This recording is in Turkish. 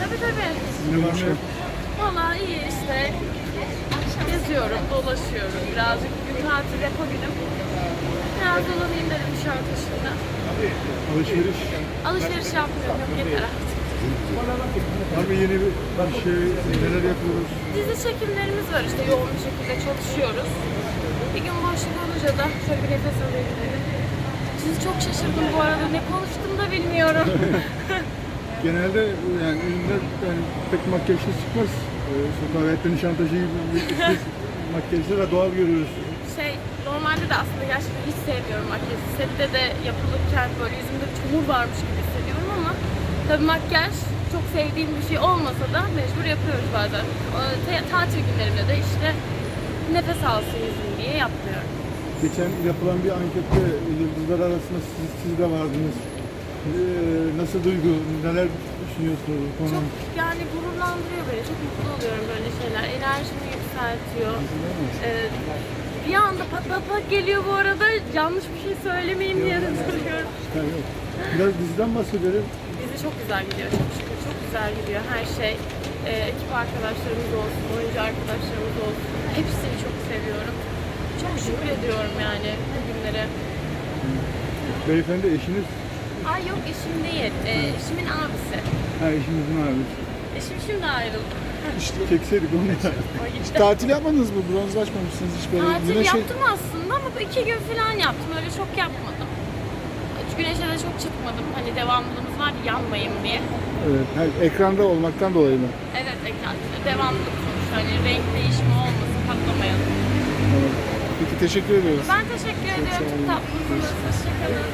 Tabii tabii. Ne var yok. Valla iyi işte. Geziyorum, dolaşıyorum. Birazcık bugün tatil repo günüm. Biraz dolanayım dedim Nişantaşı'nda. Alışveriş. Alışveriş yapmıyorum, yok yeter artık. Var mı yeni bir bir şey? Neler yapıyoruz? Dizi çekimlerimiz var işte yoğun bir şekilde çalışıyoruz. Bir gün boşluk olunca da şöyle bir nefes alayım dedim. Sizi çok şaşırdım bu arada. Ne konuştum da bilmiyorum. Genelde yani ünlüler yani pek makyajsız çıkmaz. Ee, Sokak hayatta Nişantaşı gibi bir makyajlı ve doğal görüyoruz. şey normalde de aslında gerçekten hiç sevmiyorum makyajı. Sette de yapılırken böyle yüzümde çamur varmış gibi hissediyorum ama tabii makyaj çok sevdiğim bir şey olmasa da mecbur yapıyoruz bazen. Tatil günlerimde de işte nefes alsın yüzüm diye yapmıyorum. Geçen yapılan bir ankette yıldızlar arasında siz, siz de vardınız. Ee, nasıl duygu, neler düşünüyorsunuz bu konu? Çok yani gururlandırıyor beni. Çok mutlu oluyorum böyle şeyler. Enerjimi yükseltiyor. Ee, bir anda pat pat pat geliyor bu arada. Yanlış bir şey söylemeyeyim diye de duruyorum. Ha, yok. Biraz diziden bahsedelim. Dizi çok güzel gidiyor çok şükür. Çok güzel gidiyor her şey. Ee, ekip arkadaşlarımız olsun, oyuncu arkadaşlarımız olsun. Hepsini çok seviyorum. Çok şükür ediyorum yani bugünlere. Beyefendi eşiniz, Ay yok eşim değil. Ee, eşimin abisi. ha eşinizin abisi. Eşim şimdi ayrıldı. Çekseydik onu ya. Gitti. Tatil yapmadınız mı? Bronzlaşmamışsınız hiç böyle. Tatil güneşe- yaptım aslında ama iki gün falan yaptım. Öyle çok yapmadım. Güneşe de çok çıkmadım. Hani devamlılığımız var ya, yanmayayım diye. Evet, ha, ekranda olmaktan dolayı mı? Evet ekran devamlılık sonuçta. Hani renk değişimi olmasın, patlamayalım. Evet. Peki teşekkür ediyoruz. Ben teşekkür ediyorum. Çok tatlısınız. Hoşçakalın.